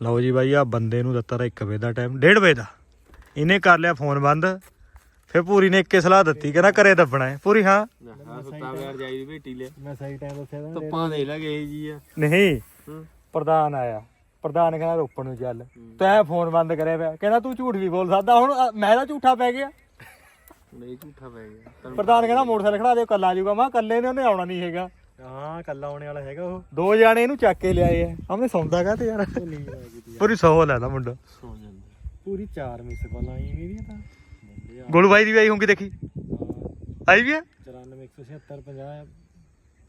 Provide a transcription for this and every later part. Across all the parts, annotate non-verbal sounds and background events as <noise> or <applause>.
ਲਓ ਜੀ ਬਾਈ ਆ ਬੰਦੇ ਨੂੰ ਦਿੱਤਾ ਰ 1 ਵਜੇ ਦਾ ਟਾਈਮ 1:30 ਵਜੇ ਦਾ। ਇਹਨੇ ਕਰ ਲਿਆ ਫੋਨ ਬੰਦ ਫਿਰ ਪੂਰੀ ਨੇ ਇੱਕੇ ਸਲਾਹ ਦਿੱਤੀ ਕਹਿੰਦਾ ਘਰੇ ਦੱਬਣਾ ਹੈ। ਪੂਰੀ ਹਾਂ। ਹਾਂ ਸੁੱਤਾ ਵਿਆਰ ਜਾਈ ਦੀ ਭੇਟੀ ਲੈ ਮੈਂ ਸਹੀ ਟਾਈਮ ਦੱਸਿਆ ਤਾਂ ਧੁੱਪਾਂ ਦੇ ਲਗੇ ਜੀ ਆ। ਨਹੀਂ ਹੂੰ। ਪ੍ਰਧਾਨ ਆਇਆ। ਪ੍ਰਧਾਨ ਕਹਿੰਦਾ ਰੋਪੜ ਨੂੰ ਚੱਲ। ਤੈਂ ਫੋਨ ਬੰਦ ਕਰਿਆ ਪਿਆ। ਕਹਿੰਦਾ ਤੂੰ ਝੂਠ ਵੀ ਬੋਲ ਸਕਦਾ। ਹੁਣ ਮੈਂ ਤਾਂ ਝੂਠਾ ਪੈ ਗਿਆ। ਨਹੀਂ ਝੂਠਾ ਪੈ ਗਿਆ। ਪ੍ਰਧਾਨ ਕਹਿੰਦਾ ਮੋਟਰਸਾਈਕਲ ਖੜਾ ਦਿਓ ਕੱਲਾ ਜਾਊਗਾ। ਮੈਂ ਕੱਲੇ ਨੇ ਉਹਨੇ ਆਉਣਾ ਨਹੀਂ ਹੈਗਾ। ਹਾਂ ਕੱਲਾ ਆਉਣੇ ਵਾਲਾ ਹੈਗਾ ਉਹ। ਦੋ ਜਾਣੇ ਇਹਨੂੰ ਚੱਕ ਕੇ ਲਿਆਏ ਆ। ਹਮਨੇ ਸੌਂਦਾ ਕਾ ਤੇ ਯਾਰ? ਨੀਂਦ ਆ ਗਈ ਤੀ ਪੂਰੀ ਸੌ ਲੈਦਾ ਮੁੰਡਾ। ਸੌ ਜਾਂਦਾ। ਪੂਰੀ 4 ਮਿਸ ਕਾਲ ਆਈ ਮੇਰੀ ਤਾਂ। ਬੰਦੇ ਆ। ਗੋਲੂ ਬਾਈ ਦੀ ਵੀ ਆਈ ਹੋਊਗੀ ਦੇਖੀ? ਆਈ ਵੀ ਹੈ 94 176 50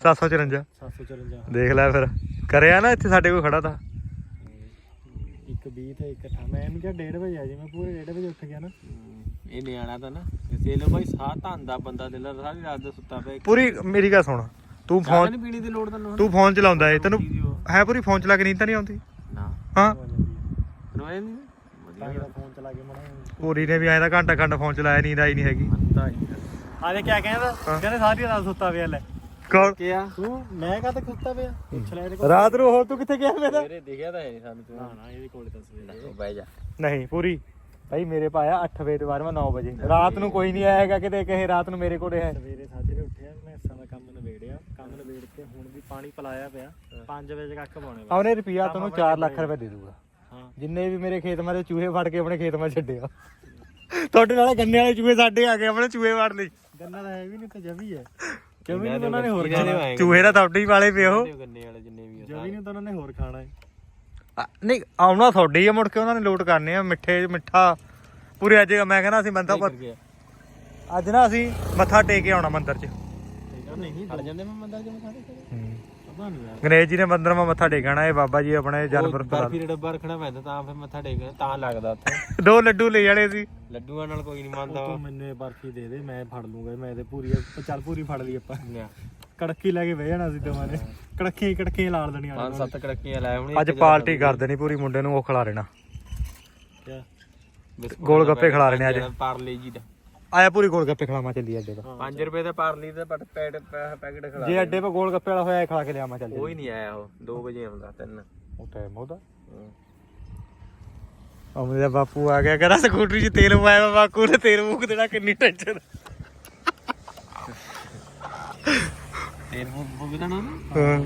754 754 ਦੇਖ ਲੈ ਫਿਰ। ਕਰਿਆ ਨਾ ਇੱਥੇ ਸਾਡੇ ਕੋਲ ਖੜਾ ਤਾਂ। ਇੱਕ 20 ਤੇ ਇੱਕ 18 ਮੈਂ ਵੀ ਕਿਹਾ 1:30 ਵਜੇ ਆ ਜੀ ਮੈਂ ਪੂਰੇ 1:30 ਵਜੇ ਉੱਠ ਗਿਆ ਨਾ। ਇਹ ਨਿਆਣਾ ਤਾਂ ਨਾ। ਕਿਸੇ ਲੋ ਭਾਈ ਸਾਹ ਧੰਦਾ ਬੰਦਾ ਦਿਲ ਸਾਰੀ ਰਾਤ ਦਾ ਸੁੱਤਾ ਪਿਆ। ਪੂਰੀ ਮੇਰੀ ਗੱਲ ਸੁਣ। ਤੂੰ ਫੋਨ ਨਹੀਂ ਪੀਣੀ ਦੀ ਲੋੜ ਤੈਨੂੰ ਤੂੰ ਫੋਨ ਚਲਾਉਂਦਾ ਏ ਤੈਨੂੰ। ਹੈ ਪੂਰੀ ਫੋਨ ਚਲਾ ਕੇ ਨੀਂਦ ਤਾਂ ਨਹੀਂ ਆਉਂਦੀ? ਨਾ। ਹਾਂ। ਤੈਨੂੰ ਐ ਨਹੀਂ ਤਾਂ ਫੋਨ ਚਲਾ ਕੇ ਮਣਾ ਪੂਰੀ ਨੇ ਵੀ ਐਂ ਤਾਂ ਘੰਟਾ ਘੰਟਾ ਫੋਨ ਚਲਾਇਆ ਨੀਂਦ ਆਈ ਨਹੀਂ ਹੈਗੀ। ਆ ਦੇ ਕਿਆ ਕਹਿੰਦਾ? ਕਹਿੰਦੇ ਸਾਰੀ ਰਾਤ ਸੁੱਤਾ ਪਿਆ ਲੈ। ਕੌਣ? ਕੀ ਆ ਤੂੰ? ਮੈਂ ਕਦ ਸੁੱਤਾ ਪਿਆ? ਪੁੱਛ ਲੈ ਇਹਦੇ ਕੋਲ ਰਾਤ ਨੂੰ ਹੋਰ ਤੂੰ ਕਿੱਥੇ ਗਿਆ ਮੇਰਾ ਮੇਰੇ ਦਿਖਿਆ ਤਾਂ ਹੈ ਨਹੀਂ ਸਾਨੂੰ ਨਾ ਤੂੰ। ਨਾ ਇਹਦੇ ਕੋਲ ਤਾਂ ਸਵੇਰੇ। ਬਹਿ ਜਾ। ਨਹੀਂ ਪੂਰੀ। ਭਾਈ ਮੇਰੇ ਪਾਇਆ 8 ਵਜੇ ਤੋਂ ਬਾਅਦ ਮੈਂ 9 ਵਜੇ। ਰਾਤ ਨੂੰ ਕੋਈ ਨਹੀਂ ਆਏਗਾ ਕਿਤੇ ਕਹੇ ਰਾਤ ਨੂੰ ਮੇਰੇ ਕੋਲੇ ਹੈ। ਸਵੇਰੇ ਸਾਜਰੇ ਨਵੇੜ ਕੇ ਹੁਣ ਵੀ ਪਾਣੀ ਪਿਲਾਇਆ ਪਿਆ। 5 ਵਜੇ ਕੱਖ ਪਾਉਣੇ ਬਸ। ਉਹਨੇ ਰੁਪਿਆ ਤੈਨੂੰ 4 ਲੱਖ ਰੁਪਏ ਦੇ ਦੂਗਾ। ਹਾਂ। ਜਿੰਨੇ ਵੀ ਮੇਰੇ ਖੇਤ ਮਾਰੇ ਚੂਹੇ ਫੜ ਕੇ ਆਪਣੇ ਖੇਤ ਮਾ ਛੱਡਿਆ। ਤੁਹਾਡੇ ਨਾਲ ਗੰਨੇ ਵਾਲੇ ਚੂਹੇ ਸਾਡੇ ਆ ਗਏ ਆਪਣੇ ਚੂਹੇ ਫੜ ਲਈ ਗੰਨਾ ਤਾਂ ਹੈ ਵੀ ਨਹੀਂ ਤਾਂ ਜਵੀ ਹੈ। ਜਵੀ ਨੂੰ ਤਾਂ ਉਹਨਾਂ ਨੇ ਹੋਰ ਖਾਣਾ? ਚੂਹੇ ਦਾ ਤੁਹਾਡੇ ਹੀ ਵਾਲੇ ਪਿਓ ਕਰਦੇ ਗੰਨੇ ਵਾਲੇ ਜਿੰਨੇ ਵੀ ਆ ਜਵੀ ਨੂੰ ਤਾਂ ਉਹਨਾਂ ਨੇ ਹੋਰ ਖਾਣਾ ਹੈ। ਆ, ਨਹੀਂ ਆਉਣਾ ਤੁਹਾਡੇ ਹੀ ਆ ਮੁੜ ਕੇ ਉਹਨਾਂ ਨੇ ਲੋਟ ਕਰਨੇ ਆ ਮਿੱਠੇ ਮਿੱਠਾ। ਪੂਰੇ ਅੱਜ ਮੈਂ ਕਹਿੰਦਾ ਅਸੀਂ ਕਰ ਗਿਆ ਅੱਜ ਨਾ ਅਸੀਂ ਮੱਥਾ ਟੇਕ ਕੇ ਆਉਣਾ ਮੰਦਿਰ 'ਚ। ਨਹੀਂ ਹਟ ਜਾਂਦੇ ਮੈਂ ਮੰਦਰ ਜਿਵੇਂ ਸਾਰੇ ਪਤਾ ਨਹੀਂ ਯਾਰ ਗਣੇਸ਼ ਜੀ ਨੇ ਮੰਦਿਰ ਮਾ ਮੱਥਾ ਟੇਕਣਾ ਇਹ ਬਾਬਾ ਜੀ ਆਪਣੇ ਜਾਨਵਰ ਬਰਫੀ ਦਾ ਡੱਬਾ ਰੱਖਣਾ ਪੈਂਦਾ ਤਾਂ ਫਿਰ ਮੱਥਾ ਟੇਕਣਾ ਤਾਂ ਲੱਗਦਾ ਉੱਥੇ। <laughs> ਦੋ ਲੱਡੂ ਲੈ ਜਾਣੇ ਸੀ। ਲੱਡੂਆਂ ਨਾਲ ਕੋਈ ਨਹੀਂ ਮੰਨਦਾ। ਤੂੰ ਮੈਨੂੰ ਇਹ ਬਰਫੀ ਦੇ ਦੇ ਮੈਂ ਫੜ ਲੂੰਗਾ ਮੈਂ ਇਹਦੇ ਪੂਰੀ ਚੱਲ ਪੂਰੀ ਫੜ ਲਈ ਆਪਾਂ। ਕੜਕੀ ਲੈ ਕੇ ਬਹਿ ਜਾਣਾ ਸੀ ਦੋਵਾਂ ਨੇ। ਕੜਕੀ ਕੜਕੀ ਲਾਲ ਦੇਣੀ ਪੰਜ ਸੱਤ ਕੜਕੀਆਂ ਲਾਏ ਹੋਣੇ ਅੱਜ ਪਾਰਟੀ ਕਰ ਦੇਣੀ ਪੂਰੀ ਮੁੰਡੇ ਨੂੰ ਉਹ ਖਿਲਾ ਦੇਣਾ। ਗੋਲ ਗੱਪੇ ਖਿਲਾ ਰਹੇ ਨੇ ਅੱਜ। ਪਾਰਲੇ ਜੀ ਦਾ। ਆਇਆ ਪੂਰੀ ਗੋਲ ਗੱਪੇ ਖਿਲਾਵਾਂ ਚੱਲੀ ਅੱਡੇ ਦਾ 5 ਰੁਪਏ ਦਾ ਪਾਰਲੀ ਦਾ ਪੈਟ ਪੈਕਟ ਖਿਲਾ ਜੇ ਅੱਡੇ 'ਤੇ ਗੋਲ ਗੱਪੇ ਵਾਲਾ ਹੋਇਆ ਇਹ ਖਿਲਾ ਕੇ ਲਿਆਵਾਂ ਚੱਲ। ਕੋਈ ਨਹੀਂ ਆਇਆ ਉਹ 2 ਵਜੇ ਆਉਂਦਾ ਤਿੰਨ। ਉਹ ਟਾਈਮ ਉਹਦਾ। ਹੂੰ। ਅਮਰੇ ਦਾ ਬਾਪੂ ਆ ਗਿਆ ਕਹਿੰਦਾ ਸਕੂਟਰੀ 'ਚ ਤੇਲ ਪਾਇਆ ਵਾ ਬਾਪੂ ਨੇ ਤੇਲ ਮੁੱਕ ਦੇਣਾ ਕਿੰਨੀ ਟੈਨਸ਼ਨ ਤੇਲ ਭੁਗਤਣਾ ਨਾ ਹਾਂ।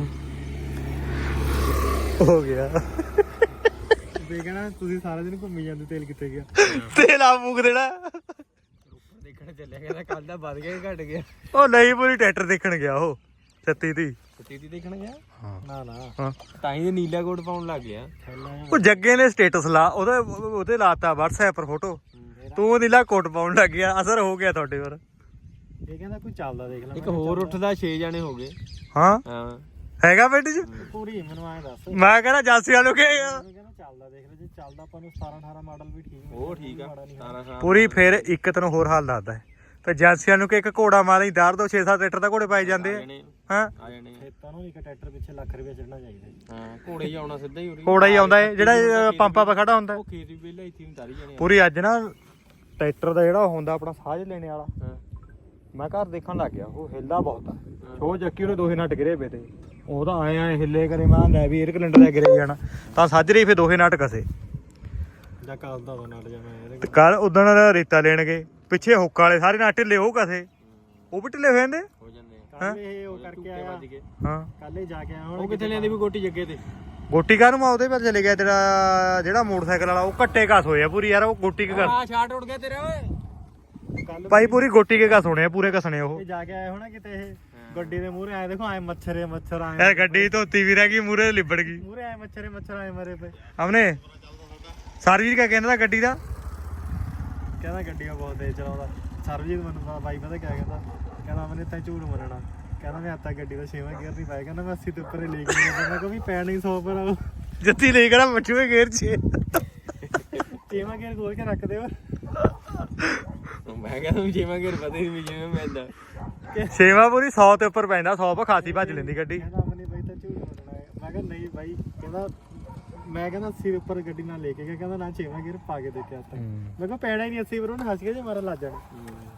ਹੋ ਗਿਆ। ਕਹਿਣਾ ਤੁਸੀਂ ਸਾਰਾ ਦਿਨ ਘੁੰਮੀ ਜਾਂਦੇ ਤੇਲ ਕਿੱਥੇ ਗਿਆ? ਤੇਲ ਆ ਮੁੱਕ ਦੇਣਾ ਦੇਖਣ ਚੱਲਿਆ ਕਹਿੰਦਾ ਕੱਲ ਦਾ ਵੱਧ ਗਿਆ ਕਿ ਘਟ ਗਿਆ? ਉਹ ਨਹੀਂ ਪੂਰੀ ਟਰੈਕਟਰ ਦੇਖਣ ਗਿਆ ਉਹ 36 ਦੀ ਸਤੀਤੀ ਦੇਖਣ ਗਿਆ? ਹਾਂ। ਨਾ ਨਾ। ਹਾਂ। ਤਾਂ ਹੀ ਇਹ ਨੀਲਾ ਕੋਟ ਪਾਉਣ ਲੱਗ ਗਿਆ। ਉਹ ਜੱਗੇ ਨੇ ਸਟੇਟਸ ਲਾ ਉਹਦੇ ਉਹਦੇ ਲਾਤਾ WhatsApp ਪਰ ਫੋਟੋ ਤੂੰ ਨੀਲਾ ਕੋਟ ਪਾਉਣ ਲੱਗ ਗਿਆ ਅਸਰ ਹੋ ਗਿਆ ਤੁਹਾਡੇ ਪਰ। ਇਹ ਕਹਿੰਦਾ ਕੋਈ ਚੱਲਦਾ ਦੇਖ ਲੈ ਇੱਕ ਹੋਰ ਉੱਠਦਾ 6 ਜਾਣੇ ਹੋ ਗਏ। ਹਾਂ? ਹਾਂ। ਹੈਗਾ ਪਿੰਡ 'ਚ? ਪੂਰੀ ਮੈਨੂੰ ਐਂ ਦੱਸ। ਮੈਂ ਕਹਿੰਦਾ ਜਾਸੀ ਵਾਲੋ ਕਿ ਕਹਿੰਦਾ ਚੱਲਦਾ ਦੇਖ ਲੈ ਚੱਲਦਾ ਆਪਾਂ ਨੂੰ 17 18 ਮਾਡਲ ਵੀ ਠੀਕ ਉਹ ਠੀਕ ਆ ਸਾਰਾ ਸਾਰਾ ਪੂਰੀ ਫੇਰ ਇੱਕ ਤੈਨੂੰ ਹੋਰ ਹਾਲ ਦੱਸਦਾ ਹੈ। ਤੇ ਏਜੰਸੀਆਂ ਨੂੰ ਕਿ ਇੱਕ ਘੋੜਾ ਮਾਰੀ ਦਾਰ ਦੋ 6-7 ਲੀਟਰ ਦਾ ਘੋੜੇ ਪਾਏ ਜਾਂਦੇ ਆ। ਜਾਣੇ। ਹਾਂ? ਆ ਜਾਣੇ। ਖੇਤਾਂ ਨੂੰ ਇੱਕ ਟਰੈਕਟਰ ਪਿੱਛੇ ਲੱਖ ਰੁਪਏ ਛੱਡਣਾ ਚਾਹੀਦਾ ਜੀ। ਹਾਂ ਘੋੜੇ ਹੀ ਆਉਣਾ ਸਿੱਧਾ ਹੀ ਉਰੀ। ਘੋੜਾ ਹੀ ਆਉਂਦਾ ਹੈ ਜਿਹੜਾ ਇਹ ਪੰਪਾਂ 'ਤੇ ਖੜਾ ਹੁੰਦਾ ਹੈ। ਉਹ ਖੇਤ ਵੀ ਵਿਹਲਾ ਇੱਥੇ ਨੂੰ ਤਾਰੀ ਜਾਣੇ ਆ। ਪੂਰੀ ਅੱਜ ਨਾ ਟਰੈਕਟਰ ਦਾ ਜਿਹੜਾ ਹੁੰਦਾ ਆਪਣਾ ਸਾਜ ਲੈਣੇ ਵਾਲਾ। ਹਾਂ। ਮੈਂ ਘਰ ਦੇਖਣ ਲੱਗ ਗਿਆ ਉਹ ਹਿੱਲਦਾ ਬਹੁਤ ਆ। ਉਹ ਚੱਕੀ ਉਹਨੇ ਦੋਹੇ ਨਟ ਗਿਰੇ ਪਏ ਤੇ। ਉਹ ਤਾਂ ਆਏ ਆਏ ਹਿੱਲੇ ਕਰੇ ਮੈਂ ਲੈ ਵੀ 에ਅਰ ਕੈਲੰਡਰ ਦਾ ਗਿਰੇ ਜਾਣਾ। ਤਾਂ ਸਾਜਰੇ ਫੇ ਦੋਹੇ ਨਟ ਕਸੇ ਜਾਂ ਕੱਲਦਾ ਉਹ ਨਾਲ ਜਾਣਾ ਤੇ ਕੱਲ ਉਦਣ ਰੇਤਾ ਲੈਣ ਗਏ ਪਿੱਛੇ ਹੁੱਕ ਵਾਲੇ ਸਾਰੇ ਨਟ ਢਿੱਲੇ ਉਹ ਕਸੇ। ਉਹ ਵੀ ਢਿੱਲੇ ਨੇ ਹੋ ਜਾਂਦੇ ਆ। ਕੱਲ ਇਹ ਉਹ ਕਰਕੇ ਟੁੱਕੇ ਆਇਆ। ਵੱਜ ਗਏ। ਹਾਂ। ਕੱਲ ਹੀ ਜਾ ਕੇ ਆਇਆ ਉਹ ਹੁਣ ਕਿੱਥੇ ਲੈਂਦੀ ਵੀ ਗੋਟੀ ਜੱਗੇ ਤੇ? ਗੋਟੀ ਕਾਹਨੂੰ ਮੈਂ ਉਹਦੇ ਪਰ ਚਲੇ ਗਿਆ ਤੇਰਾ ਜਿਹੜਾ ਮੋਟਰਸਾਈਕਲ ਵਾਲਾ ਉਹ ਘੱਟੇ ਘਸ ਹੋਇਆ ਪੂਰੀ ਯਾਰ ਉਹ ਗੋਟੀ ਕੇ ਘਸ। ਆ ਉੱਡ ਗਿਆ ਤੇਰਾ ਓਏ। ਕੱਲ ਭਾਈ ਪੂਰੀ ਗੋਟੀ ਕੇ ਘਸ ਹੋਣੇ ਆ ਪੂਰੇ ਘਸਣੇ ਉਹ। ਇਹ ਜਾ ਕੇ ਆਏ ਹੋਣਾ ਕਿਤੇ ਇਹ? ਗੱਡੀ ਦੇ ਮੂਹਰੇ ਆਏ ਦੇਖੋ ਆਏ ਮੱਛਰ ਮੱਛਰ ਆਏ। ਯਾਰ ਗੱਡੀ ਧੋਤੀ ਵੀ ਰਹਿ ਗਈ ਮੂਰੇ ਲਿਬੜ ਗਈ। ਮੂਹਰੇ ਆਏ ਮੱਛਰ ਮੱਛਰ ਆਏ ਮਰੇ ਪਏ ਹਮਨੇ ਸਰਵੀਰ ਕਾ ਕਹਿੰਦਾ ਗੱਡੀ ਦਾ? ਕਹਿੰਦਾ ਗੱਡੀਆਂ ਬਹੁਤ ਤੇਜ਼ ਚਲਾਉਂਦਾ। ਸਰਬਜੀਤ ਮੈਨੂੰ ਪਤਾ ਬਾਈ ਪਤਾ ਕਿਆ ਕਹਿੰਦਾ? ਕਹਿੰਦਾ ਮੈਨੇ ਤਾਂ ਝੂਠ ਮਰਣਾ ਕਹਿੰਦਾ ਮੈਂ ਆਤਾ ਗੱਡੀ ਦਾ ਛੇਵਾਂ ਗੇਅਰ ਨਹੀਂ ਪਾਇਆ। ਕਹਿੰਦਾ ਮੈਂ 80 ਤੋਂ ਉੱਪਰ ਹੀ ਲੈ ਕੇ ਗਿਆ ਮੈਂ ਕਿਹਾ ਵੀ ਪੈਣ ਨਹੀਂ 100 ਪਰ ਜੱਤੀ ਲਈ ਕਰਾ ਮੱਛੂਏ ਗੇਰ ਚ। ਛੇਵਾਂ ਗੇਅਰ ਖੋਲ ਕੇ ਰੱਖ ਦਿਓ। ਮੈਂ ਕਹਿੰਦਾ ਵੀ ਜਿਵੇਂ ਘਰ ਪਤਾ ਹੀ ਨਹੀਂ ਜਿਵੇਂ ਮੈਂ ਇਦਾਂ ਛੇਵਾ ਪੂਰੀ 100 ਤੇ ਉੱਪਰ ਪੈਂਦਾ 100 ਪਾ ਖਾਸੀ ਭੱਜ ਲੈਂਦੀ ਗੱਡੀ। ਬਾਈ ਤਾਂ ਝੂਠ ਮਰਣਾ ਹੈ। ਮੈਂ ਕਿਹਾ ਨਹੀਂ ਬਾਈ ਕਹਿੰਦਾ ਮੈਂ ਕਹਿੰਦਾ 80 ਦੇ ਉੱਪਰ ਗੱਡੀ ਨਾਲ ਲੈ ਕੇ ਗਿਆ। ਕਹਿੰਦਾ ਨਾ ਛੇਵਾਂ ਗੇਅਰ ਪਾ ਕੇ ਦੇਖਿਆ ਤਾਂ ਮੈਂ ਕਿਹਾ ਪੈਣਾ ਹੀ ਨਹੀਂ 80 ਪਰ ਉਹਨੇ ਹੱਸ ਕੇ ਜੇ ਮਾਰਾ ਲੱਜ ਜਾਣਾ।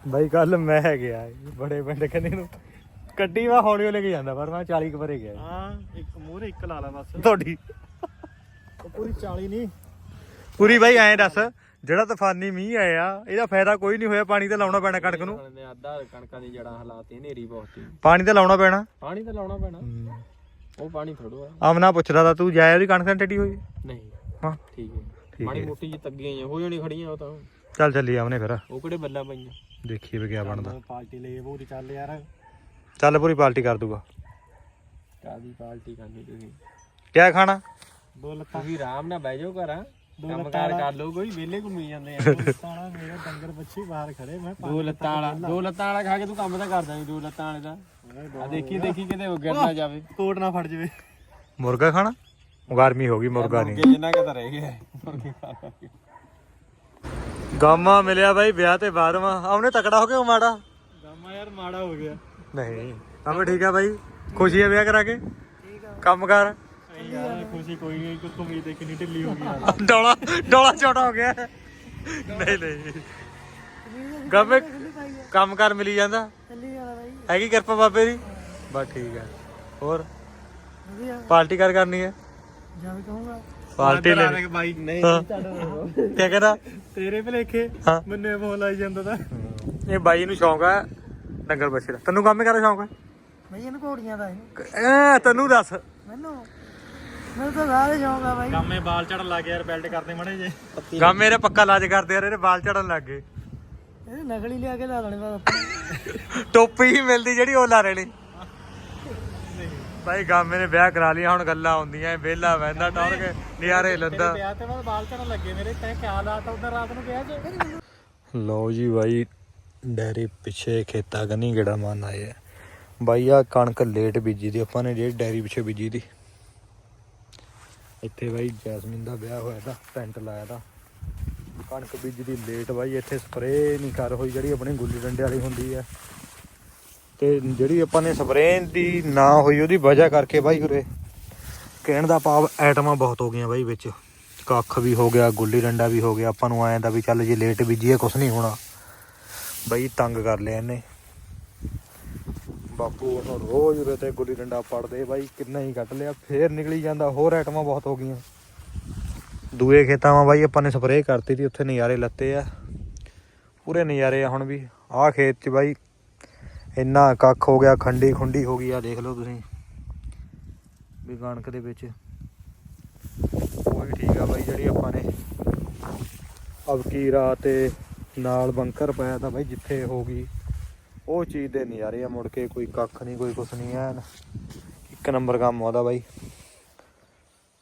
ਬਾਈ ਕੱਲ ਮੈਂ ਗਿਆ ਬੜੇ ਪਿੰਡ ਕਹਿੰਦੇ ਨੂੰ। ਗੱਡੀ ਵਾ ਹੌਲੀ ਲੈ ਕੇ ਜਾਂਦਾ ਪਰ ਮੈਂ 40 ਕੁ ਪਰੇ ਗਿਆ। ਹਾਂ ਇੱਕ ਮੂਹਰੇ ਇੱਕ ਲਾ ਲਾ ਬਸ। ਤੁਹਾਡੀ। ਉਹ ਪੂਰੀ 40 ਨਹੀਂ। ਪੂਰੀ ਬਾਈ ਐਂ ਦੱਸ। ਜਿਹੜਾ ਤੂਫਾਨੀ ਮੀਂਹ ਆਇਆ ਇਹਦਾ ਫਾਇਦਾ ਕੋਈ ਨਹੀਂ ਹੋਇਆ ਪਾਣੀ ਤਾਂ ਲਾਉਣਾ ਪੈਣਾ ਕਣਕ ਨੂੰ। ਹੁਣ ਨੇ ਅੱਧਾ ਕਣਕਾਂ ਦੀ ਜੜਾਂ ਹਲਾਤੀ ਹਨੇਰੀ ਬਹੁਤ ਸੀ। ਪਾਣੀ ਤਾਂ ਲਾਉਣਾ ਪੈਣਾ। ਪਾਣੀ ਤਾਂ ਲਾਉਣਾ ਪੈਣਾ। ਉਹ ਪਾਣੀ ਥੋੜੋ ਆ। ਆਮਨਾ ਪੁੱਛਦਾ ਤਾਂ ਤੂੰ ਜਾਇਆ ਉਹਦੀ ਕਣਕ ਤਾਂ ਟੱਡੀ ਹੋਈ? ਨਹੀਂ। ਹਾਂ। ਠੀਕ ਹੈ। ਮਾੜੀ ਮੋਟੀ ਜਿਹੀ ਤੱਗੀਆਂ ਹੀ ਆ, ਹੋ ਜਾਣੀ ਖੜੀਆਂ ਉਹ ਤਾਂ। ਚੱਲ ਚੱਲੀ ਆਮਨੇ ਫਿਰ। ਉਹ ਕਿਹੜੇ ਬੱਲਾਂ ਪਈਆਂ? ਦੇਖੀਏ ਵੀ ਕਿਆ ਬਣਦਾ। ਪਾਰਟੀ ਲਈ ਪੂਰੀ ਚੱਲ ਯਾਰ। ਚੱਲ ਪੂਰੀ ਪਾਰਟੀ ਕਰ ਦੂਗਾ। ਕਾਦੀ ਪਾਲਟੀ ਕਰਨੀ ਤੁਸੀਂ? ਕਿਆ ਖਾਣਾ? ਦੋ ਲੱਤਾਂ ਤੁਸੀਂ ਆਰਾਮ ਨਾਲ ਬਹਿ ਜਾਓ ਘਰਾਂ। ਦੋ ਕੰਮ ਲੱਤਾਂ ਕਾਰ ਕਰ ਲਓ ਕੋਈ ਵਿਹਲੇ ਘੁੰਮੀ ਜਾਂਦੇ ਆ। ਸਾਲਾ ਮੇਰੇ ਡੰਗਰ ਬੱਚੀ ਬਾਹਰ ਖੜੇ ਮੈਂ ਦੋ ਲੱਤਾਂ ਵਾਲਾ ਦੋ ਲੱਤਾਂ ਵਾਲਾ ਖਾ ਕੇ ਤੂੰ ਕੰਮ ਤਾਂ ਕਰਦਾ ਨਹੀਂ ਦੋ ਲੱਤਾਂ ਵਾਲੇ ਦਾ। ਆ ਦੇਖੀ ਦੇਖੀ ਕਿਤੇ ਉਹ ਗਿਰ ਨਾ ਜਾਵੇ। ਕੋਟ ਨਾ ਫੜ ਜਵੇ। ਮੁਰਗਾ ਖਾਣਾ? ਗਰਮੀ ਹੋ ਗਈ ਮੁਰਗਾ ਨਹੀਂ। ਜਿੰਨਾ ਕਿ ਤਾਂ ਰਹਿ ਗਿਆ ਮੁਰਗੇ ਖਾ ਖਾ ਕੇ ਗਾਮਾ ਮਿਲਿਆ ਬਾਈ ਵਿਆਹ ਤੇ ਬਾਅਦਵਾ ਆਉਨੇ ਤਕੜਾ ਹੋ ਕੇ ਮਾੜਾ? ਗਾਮਾ ਯਾਰ ਮਾੜਾ ਹੋ ਗਿਆ। ਨਹੀਂ ਕੰਮ ਠੀਕ ਆ ਬਾਈ। ਖੁਸ਼ੀ ਆ ਵਿਆਹ ਕਰਾ ਕੇ? ਕੰਮ ਕਰ? ਯਾਰ ਖੁਸ਼ੀ ਕੋਈ ਨਹੀਂ ਕੋਈ ਉਮੀਦ ਹੈ ਕਿੰਨੀ ਢਿੱਲੀ ਹੋ ਗਈ ਯਾਰ ਡੋਲਾ ਡੋਲਾ ਛੋਟਾ ਹੋ ਗਿਆ। ਨਹੀਂ ਨਹੀਂ। ਗਾਮੇ ਕੰਮ ਕਰ ਮਿਲੀ ਜਾਂਦਾ? ਹੈਗੀ ਕਿਰਪਾ ਬਾਬੇ ਦੀ? ਬਸ ਠੀਕ ਹੈ ਹੋਰ? ਪਾਰਟੀ ਕਰ ਕਰਨੀ ਹੈ ਪਾਰਟੀ ਲੈ ਬਾਈ ਨਹੀਂ ਹਾਂ। ਕੀ ਕਹਿੰਦਾ? ਤੇਰੇ ਭਲੇਖੇ ਹਾਂ। ਮੈਨੂੰ ਇਹ ਫੋਨ ਲਾਈ ਜਾਂਦਾ ਤਾਂ। ਇਹ ਬਾਈ ਨੂੰ ਸ਼ੌਂਕ ਹੈ ਡੰਗਰ ਬੱਛੇ ਦਾ। ਤੈਨੂੰ ਕੰਮ ਕਰਦਾ ਸ਼ੌਂਕ ਹੈ ਬਈ ਇਹਨੂੰ ਘੋੜੀਆਂ ਦਾ ਐ ਤੈਨੂੰ ਦੱਸ। ਮੈਨੂੰ? ਮੈਨੂੰ ਤਾਂ ਸਾਰੇ ਸ਼ੌਂਕ ਆ ਬਾਈ। ਗਾਮੇ ਬਾਲ ਚੜਨ ਲੱਗ ਗਿਆ ਯਾਰ ਬੈਲਟ ਕਰਦੇ ਮੜੇ ਜੇ ਗਾ ਮੇਰੇ ਪੱਕਾ ਇਲਾਜ ਕਰਦੇ ਯਾਰ ਇਹਦੇ ਵਾਲ ਝੜਨ ਲੱਗ ਗਏ। ਇਹ ਨਕਲੀ ਲਿਆ ਕੇ ਲਾ ਦੇਣੇ ਬਸ ਟੋਪੀ ਹੀ ਮਿਲਦੀ ਜਿਹੜੀ ਉਹ ਲਾ ਲੈਣੀ ਭਾਈ ਗਾਮੇ ਨੇ ਵਿਆਹ ਕਰਾ ਲਿਆ ਹੁਣ ਗੱਲਾਂ ਹੁੰਦੀਆਂ ਵਿਹਲਾ ਵਹਿੰਦਾ ਟੌਰ ਕੇ ਨਿਆਰੇ ਲੰਦਾ। ਵਿਆਹ ਤੇ ਬਾਅਦ ਬਾਲ ਚੜਨ ਲੱਗੇ ਮੇਰੇ ਤੈਂ ਖਿਆਲ ਆਤਾ ਉਧਰ ਰਾਤ ਨੂੰ ਕਿਹਾ ਜੇ? ਲਓ ਜੀ ਬਾਈ ਡੈਰੀ ਪਿੱਛੇ ਖੇਤਾਂ ਕਨੀ ਗੇੜਾ ਮਾਰਨ ਆਏ ਬਾਈ ਆ ਕਣਕ ਲੇਟ ਬੀਜੀ ਦੀ ਆਪਾਂ ਨੇ ਜਿਹੜੀ ਡੈਰੀ ਪਿੱਛੇ ਬੀਜੀ ਦੀ। ਇੱਥੇ ਬਾਈ ਜੈਸਮੀਨ ਦਾ ਵਿਆਹ ਹੋਇਆ ਤਾਂ, ਟੈਂਟ ਲਾਇਆ ਤਾਂ। ਕਣਕ ਬੀਜ ਦੀ ਲੇਟ ਬਾਈ, ਇੱਥੇ ਸਪਰੇਅ ਨਹੀਂ ਕਰ ਹੋਈ, ਜਿਹੜੀ ਆਪਣੀ ਗੁੱਲੀ ਡੰਡੇ ਵਾਲੀ ਹੁੰਦੀ ਹੈ ਤੇ ਜਿਹੜੀ ਆਪਾਂ ਨੇ ਸਪਰੇਅ ਦੀ ਨਾ ਹੋਈ, ਉਹਦੀ ਵਜ੍ਹਾ ਕਰਕੇ ਬਾਈ ਉਰੇ ਕਹਿਣ ਦਾ ਭਾਵ ਐਟਮਾਂ ਬਹੁਤ ਹੋ ਗਈਆਂ ਬਾਈ ਵਿੱਚ। ਕੱਖ ਵੀ ਹੋ ਗਿਆ, ਗੁੱਲੀ ਡੰਡਾ ਵੀ ਹੋ ਗਿਆ, ਆਪਾਂ ਨੂੰ ਐਂ ਦਾ ਵੀ ਚੱਲ ਜੇ ਲੇਟ ਬੀਜੀਏ, ਕੁਛ ਨਹੀਂ ਹੋਣਾ। ਬਾਈ ਤੰਗ ਕਰ ਲਿਆ ਇਹਨੇ। ਬਾਪੂ, ਉਹਨੂੰ ਰੋਜ਼ ਉਰੇ ਤੇ ਗੁੱਲੀ ਡੰਡਾ ਪੜਦੇ ਬਾਈ ਕਿੰਨਾ ਹੀ ਕੱਢ ਲਿਆ, ਫੇਰ ਨਿਕਲੀ ਜਾਂਦਾ, ਹੋਰ ਆਈਟਮਾਂ ਬਹੁਤ ਹੋ ਗਈਆਂ। ਦੂਏ ਖੇਤਾਂ 'ਮਾ ਬਾਈ, ਆਪਾਂ ਨੇ ਸਪਰੇਅ ਕਰਤੀ ਤੀ, ਉੱਥੇ ਨਜ਼ਾਰੇ ਲੱਤੇ ਆ, ਪੂਰੇ ਨਜ਼ਾਰੇ ਆ ਹੁਣ ਵੀ। ਆਹ ਖੇਤ 'ਚ ਬਾਈ, ਇੰਨਾ ਕੱਖ ਹੋ ਗਿਆ, ਖੰਡੀ ਖੁੰਡੀ ਹੋ ਗਈ ਆ ਦੇਖ ਲਓ ਤੁਸੀਂ, ਵੀ ਕਣਕ ਦੇ ਵਿੱਚ। ਉਹ ਵੀ ਠੀਕ ਆ ਬਾਈ, ਜਿਹੜੀ ਆਪਾਂ ਨੇ ਅਬਕੀਰਾ ਤੇ ਨਾਲ ਬੰਕਰ ਪਾਇਆ ਤਾਂ ਬਾਈ, ਜਿੱਥੇ ਹੋ ਗਈ। ਉਹ ਚੀਜ਼ ਦੇ ਨਜ਼ਾਰੇ ਆ ਮੁੜ ਕੇ ਕੋਈ ਕੱਖ ਨਹੀਂ, ਕੋਈ ਕੁਛ ਨਹੀਂ, ਐਨ। ਇੱਕ ਨੰਬਰ ਕੰਮ ਆਉਂਦਾ ਬਾਈ।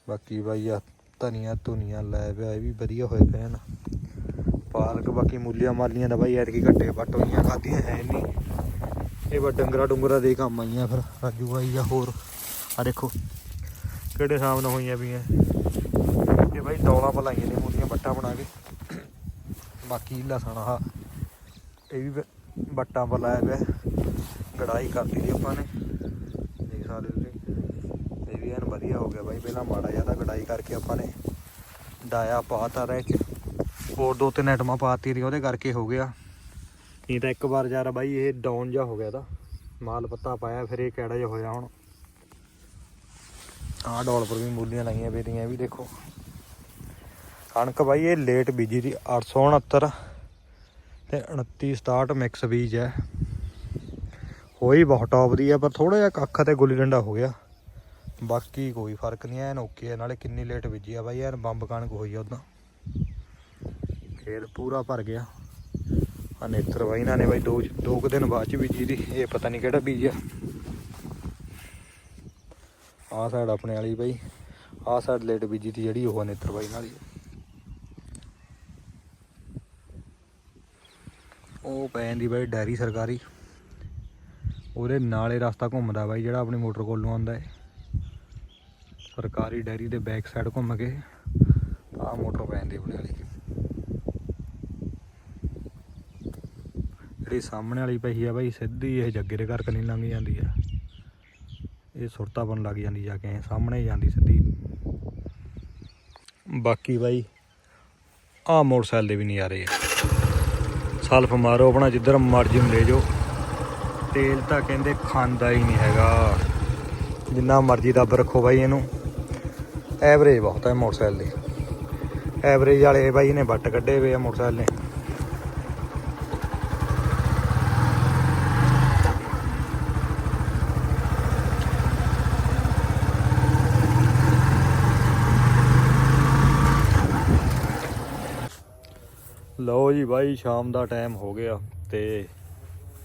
ਬਾਕੀ ਬਾਈ ਆ ਧਨੀਆ ਧੁਨੀਆ ਲੈ ਪਿਆ, ਇਹ ਵੀ ਵਧੀਆ ਹੋਏ ਪਏ ਹਨ। ਪਾਲਕ, ਬਾਕੀ ਮੂਲੀਆਂ ਮਾਲੀਆਂ ਦਾ ਬਾਈ ਐਤਕੀ ਘੱਟੇ ਵੱਟ ਹੋਈਆਂ ਖਾਦੀਆਂ ਹੈ ਨਹੀਂ ਇਹ ਵਾ ਡੰਗਰਾ ਡੁੰਗਰਾ ਦੇ ਕੰਮ ਆਈਆਂ ਫਿਰ, ਰਾਜੂ ਬਾਈ ਆ ਹੋਰ। ਆ ਦੇਖੋ ਕਿਹੜੇ ਹਿਸਾਬ ਨਾਲ ਹੋਈਆਂ ਪਈਆਂ। ਇਹ ਬਾਈ ਡੌਲਾਂ ਪਲਾਈਆਂ ਨੇ, ਮੂਲੀਆਂ ਬੱਟਾ ਬਣਾ ਕੇ। ਬਾਕੀ ਲਸਣ ਆ, ਇਹ ਵੀ ਬੱਟਾਂ ਪਰ ਲਾਇਆ ਪਿਆ। ਕੜਾਈ ਕਰਤੀ ਦੀ ਆਪਾਂ ਨੇ। ਦੇਖ ਸਕਦੇ ਤੁਸੀਂ। ਇਹ ਵੀ ਐਨ ਵਧੀਆ ਹੋ ਗਿਆ ਬਾਈ। ਪਹਿਲਾਂ ਮਾੜਾ ਜਿਹਾ ਗੜਾਈ ਕਰਕੇ ਆਪਾਂ ਨੇ ਡਾਇਆ ਪਾਤਾ ਰਹਿ ਚ ਹੋਰ ਦੋ ਤਿੰਨ ਆਈਟਮਾਂ ਪਾਤੀ ਦੀ ਉਹਦੇ ਕਰਕੇ ਹੋ ਗਿਆ। ਨਹੀਂ ਤਾਂ ਇੱਕ ਵਾਰ ਯਾਰ ਬਾਈ, ਇਹ ਡਾਊਨ ਜਾ ਹੋ ਗਿਆ ਤਾਂ ਮਾਲ ਪੱਤਾ ਪਾਇਆ, ਫਿਰ ਇਹ ਕਿਹੜਾ ਜਿਹਾ ਹੋਇਆ ਹੁਣ। ਆਹ ਡੋਲ ਪਰ ਵੀ ਮੂਲੀਆਂ ਲਾਈਆਂ ਪਈਆਂ, ਇਹ ਵੀ ਦੇਖੋ। ਕਣਕ ਬਾਈ, ਇਹ ਲੇਟ ਬੀਜੀ ਦੀ 869 ਤੇ 29 67 ਮਿਕਸ ਬੀਜ ਹੈ। ਹੋਈ ਬਹੁਤ ਟੌਪ ਦੀ ਹੈ ਪਰ ਥੋੜਾ ਜਿਹਾ ਕੱਖ ਤੇ ਗੁੱਲੀ ਡੰਡਾ ਹੋ ਗਿਆ। ਬਾਕੀ ਕੋਈ ਫ਼ਰਕ ਨਹੀਂ, ਐਨ ਓਕੇ ਹੈ ਨਾਲੇ ਕਿੰਨੀ ਲੇਟ ਬੀਜੀ ਆ ਬਾਈ ਯਾਰ ਬੰਬ ਕਣਕ ਹੋਈ ਆ ਉਦਾਂ ਖੇਤ ਪੂਰਾ ਭਰ ਗਿਆ। ਆ ਨੇਤਰ ਬਾਈ, ਇਹਨਾਂ ਨੇ ਬਾਈ ਦੋ ਦੋ ਕੁ ਦਿਨ ਬਾਅਦ ਚ ਬੀਜੀ ਦੀ, ਇਹ ਪਤਾ ਨਹੀਂ ਕਿਹੜਾ ਬੀਜ ਆ। ਆਹ ਸਾਈਡ ਆਪਣੇ ਵਾਲੀ ਬਾਈ, ਆਹ ਸਾਈਡ ਲੇਟ ਬੀਜੀ ਦੀ ਜਿਹੜੀ ਉਹ ਆ ਨੇਤਰ ਬਾਈ ਨਾਲ ਹੀ ਉਹ ਪੈ ਜਾਂਦੀ ਬਾਈ ਡੈਰੀ ਸਰਕਾਰੀ। ਉਹਦੇ ਨਾਲੇ ਰਸਤਾ ਘੁੰਮਦਾ ਬਾਈ ਜਿਹੜਾ ਆਪਣੀ ਮੋਟਰ ਕੋਲੋਂ ਆਉਂਦਾ ਹੈ ਸਰਕਾਰੀ ਡੈਰੀ ਦੇ ਬੈਕ ਸਾਈਡ ਘੁੰਮ ਕੇ ਆਹ ਮੋਟਰ ਪੈ ਜਾਂਦੀ ਆਪਣੇ ਵਾਲੀ। ਜਿਹੜੀ ਸਾਹਮਣੇ ਵਾਲੀ ਪਈ ਆ ਬਾਈ, ਸਿੱਧੀ ਇਹ ਜੱਗੇ ਦੇ ਘਰ ਕਨੀ ਲੰਘ ਜਾਂਦੀ ਆ। ਇਹ ਸੁਰਤਾ ਬਣ ਲੱਗ ਜਾਂਦੀ ਜਾ ਕੇ ਐਂ ਸਾਹਮਣੇ ਹੀ ਜਾਂਦੀ ਸਿੱਧੀ। ਬਾਕੀ ਬਾਈ, ਆਹ ਮੋਟਰਸਾਈਕਲ ਦੇ ਵੀ ਨਹੀਂ ਆ। ਰਹੇ ਸਲਫ ਮਾਰੋ, ਆਪਣਾ ਜਿੱਧਰ ਮਰਜ਼ੀ ਨੂੰ ਲੈ ਜਾਓ। ਤੇਲ ਤਾਂ ਕਹਿੰਦੇ ਖਾਂਦਾ ਹੀ ਨਹੀਂ ਹੈਗਾ। ਜਿੰਨਾ ਮਰਜ਼ੀ ਦੱਬ ਰੱਖੋ ਬਾਈ ਇਹਨੂੰ। ਐਵਰੇਜ ਬਹੁਤ ਹੈ ਮੋਟਰਸਾਈਕਲ ਦੀ। ਐਵਰੇਜ ਵਾਲੇ ਬਾਈ ਨੇ ਵੱਟ ਕੱਢੇ ਹੋਏ ਆ ਮੋਟਰਸਾਈਕਲ ਨੇ। ਲਓ ਜੀ ਬਾਈ, ਸ਼ਾਮ ਦਾ ਟਾਈਮ ਹੋ ਗਿਆ ਤੇ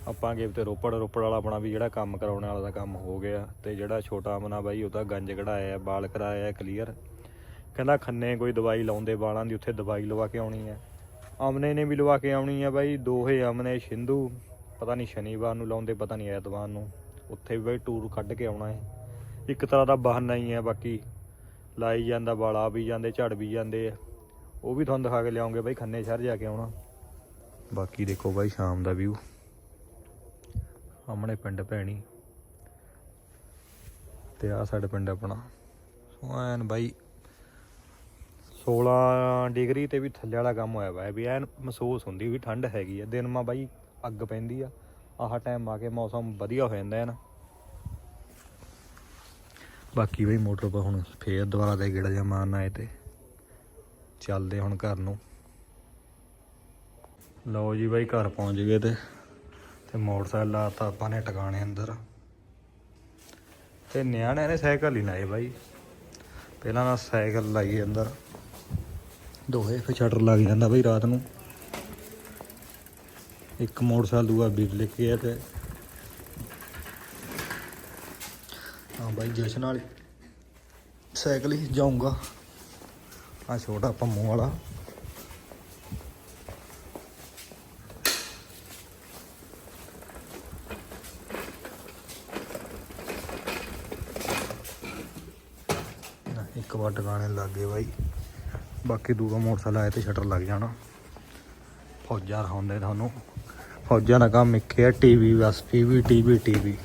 ਆਪਾਂ ਗਏ ਤੇ ਰੋਪੜ ਰੋਪੜ ਵਾਲਾ ਆਪਣਾ ਵੀ ਜਿਹੜਾ ਕੰਮ ਕਰਾਉਣ ਵਾਲਾ ਦਾ ਕੰਮ ਹੋ ਗਿਆ ਤੇ ਜਿਹੜਾ ਛੋਟਾ ਅਮਨਾ ਬਾਈ ਉਹਦਾ ਗੰਜ ਕਢਾਇਆ, ਬਾਲ ਕਰਾਇਆ ਕਲੀਅਰ ਕਹਿੰਦਾ ਖੰਨੇ ਕੋਈ ਦਵਾਈ ਲਾਉਂਦੇ ਵਾਲਾਂ ਦੀ, ਉੱਥੇ ਦਵਾਈ ਲਵਾ ਕੇ ਆਉਣੀ ਹੈ। ਅਮਨੇ ਨੇ ਵੀ ਲਵਾ ਕੇ ਆਉਣੀ ਹੈ ਬਾਈ, ਦੋਹੇ ਅਮਨੇ ਸਿੰਧੂ ਪਤਾ ਨਹੀਂ ਸ਼ਨੀਵਾਰ ਨੂੰ ਲਾਉਂਦੇ, ਪਤਾ ਨਹੀਂ ਐਤਵਾਰ ਨੂੰ। ਉੱਥੇ ਵੀ ਬਾਈ ਟੂਰ ਕੱਢ ਕੇ ਆਉਣਾ ਹੈ। ਇੱਕ ਤਰ੍ਹਾਂ ਦਾ ਬਹਾਨਾ ਹੀ ਹੈ ਬਾਕੀ। ਲਾਈ ਜਾਂਦਾ ਵਾਲਾ ਵੀ ਜਾਂਦੇ, ਝੜ ਵੀ ਜਾਂਦੇ ਆ। ਉਹ ਵੀ ਤੁਹਾਨੂੰ ਦਿਖਾ ਕੇ ਲਿਆਉਂਗੇ ਬਾਈ, ਖੰਨੇ ਸ਼ਹਿਰ ਜਾ ਕੇ ਆਉਣਾ। ਬਾਕੀ ਦੇਖੋ ਬਾਈ, ਸ਼ਾਮ ਦਾ ਵਿਊ ਸਾਹਮਣੇ ਪਿੰਡ ਭੈਣੀ। ਤੇ ਆ ਸਾਡੇ ਪਿੰਡ ਆਪਣਾ। ਸੋ ਐਨ ਬਾਈ 16 ਡਿਗਰੀ ਤੇ ਵੀ ਥੱਲੇ ਵਾਲਾ ਕੰਮ ਹੋਇਆ ਵਾ ਵੀ। ਐਨ ਮਹਿਸੂਸ ਹੁੰਦੀ ਵੀ ਠੰਡ ਹੈਗੀ ਆ। ਦਿਨ ਮਾ ਬਾਈ, ਅੱਗ ਪੈਂਦੀ ਆ। ਆਹ ਟਾਈਮ ਆ ਕੇ ਮੌਸਮ ਵਧੀਆ ਹੋ ਜਾਂਦਾ ਹੈ ਨਾ ਬਾਕੀ ਬਈ, ਮੋਟਰ ਪਰ ਹੁਣ ਫੇਰ ਦੁਬਾਰਾ ਤੇ ਗੇੜਾ ਜਿਹਾ ਮਾਰਨਾ ਏ ਤੇ। ਚੱਲਦੇ ਹੁਣ ਘਰ ਨੂੰ। ਲਓ ਜੀ ਬਾਈ ਘਰ ਪਹੁੰਚ ਗਏ ਤੇ ਤੇ ਮੋਟਰਸਾਈਕਲ ਲਾਤਾ ਆਪਾਂ ਨੇ ਟਿਕਾਣੇ ਅੰਦਰ। ਤੇ ਨਿਆਣਿਆਂ ਨੇ ਸਾਈਕਲ ਹੀ ਲਾਏ ਬਾਈ। ਪਹਿਲਾਂ ਨਾ ਸਾਈਕਲ ਲਾਈਏ ਅੰਦਰ। ਦੋਹੇ ਫਿਰ ਸ਼ਟਰ ਲੱਗ ਜਾਂਦਾ ਬਾਈ ਰਾਤ ਨੂੰ। ਇੱਕ ਮੋਟਰਸਾਈਕਲ, ਦੂਆ ਵੀਰ ਲੈ ਕੇ ਆਇਆ ਤੇ। ਹਾਂ ਬਾਈ ਜਸ਼ਨ ਵਾਲੀ ਸਾਈਕਲ ਹੀ ਜਾਊਂਗਾ। ਆ ਛੋਟਾ ਪੰਮੂ ਵਾਲਾ। ਇੱਕ ਵਾਰ ਟਿਕਾਣੇ ਲੱਗ ਗਏ ਬਾਈ। ਬਾਕੀ ਦੂਆ ਮੋਟਰਸਾਈਕਲ ਆਏ ਤੇ ਸ਼ਟਰ ਲੱਗ ਜਾਣਾ। ਫੌਜਾਂ ਹੁੰਦੇ ਤੁਹਾਨੂੰ। ਫੌਜਾਂ ਦਾ ਕੰਮ ਇੱਕ ਆ ਟੀਵੀ ਬਸ ਟੀਵੀ ਟੀਵੀ ਟੀਵੀ।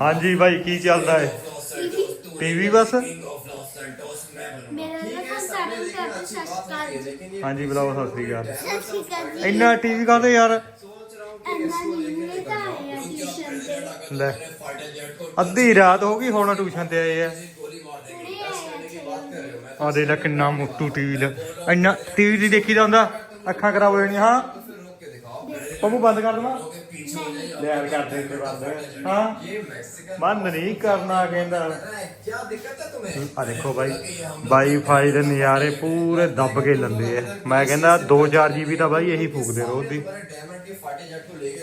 ਹਾਂਜੀ ਭਾਈ ਕੀ ਚੱਲਦਾ ਹੈ? ਟੀਵੀ ਬਸ? ਮੇਰਾ ਨਾਮ ਹਾਂਜੀ ਬੁਲਾਓ ਸਤਿ ਸ੍ਰੀ ਅਕਾਲ। ਸਤਿ ਸ਼੍ਰੀ ਅਕਾਲ ਜੀ। ਇੰਨਾ ਟੀਵੀ ਕਾਹਦੇ ਯਾਰ? ਅੰਨਾ ਨਹੀਂ ਤਾਂ ਆਇਆ ਟਿਊਸ਼ਨ ਤੇ ਲੈ ਅੱਧੀ ਰਾਤ ਹੋ ਗਈ ਹੁਣ ਟਿਊਸ਼ਨ ਤੇ ਆਏ ਆ। ਹੁਣੇ ਆਇਆ ਚਲੋ ਆ ਦੇ ਲੈ ਕਿੰਨਾ ਮੋਟੂ ਟੀਵੀ ਲ ਇੰਨਾ ਟੀਵੀ ਦੀ ਦੇਖੀ ਦਾ ਹੁੰਦਾ ਅੱਖਾਂ ਖਰਾਬ ਹੋ ਜਾਣੀਆਂ ਹਾਂ। ਪੰਮੂ ਬੰਦ ਕਰ ਦਵਾਂ ਲੈ ਯਾਰ ਕਰ ਦੇ ਤੇ ਬੰਦ। ਹਾਂ। ਬੰਦ ਨਹੀਂ ਕਰਨਾ ਕਹਿੰਦਾ। ਆ ਦੇਖੋ ਬਾਈ ਵਾਈਫਾਈ ਦੇ ਨਜ਼ਾਰੇ ਪੂਰੇ ਦੱਬ ਕੇ ਲੰਦੇ ਆ। ਮੈਂ ਕਹਿੰਦਾ 2-4 ਜੀਬੀ ਤਾਂ ਬਾਈ ਇਹੀ ਫੂਕਦੇ ਰੋਜ਼ ਦੀ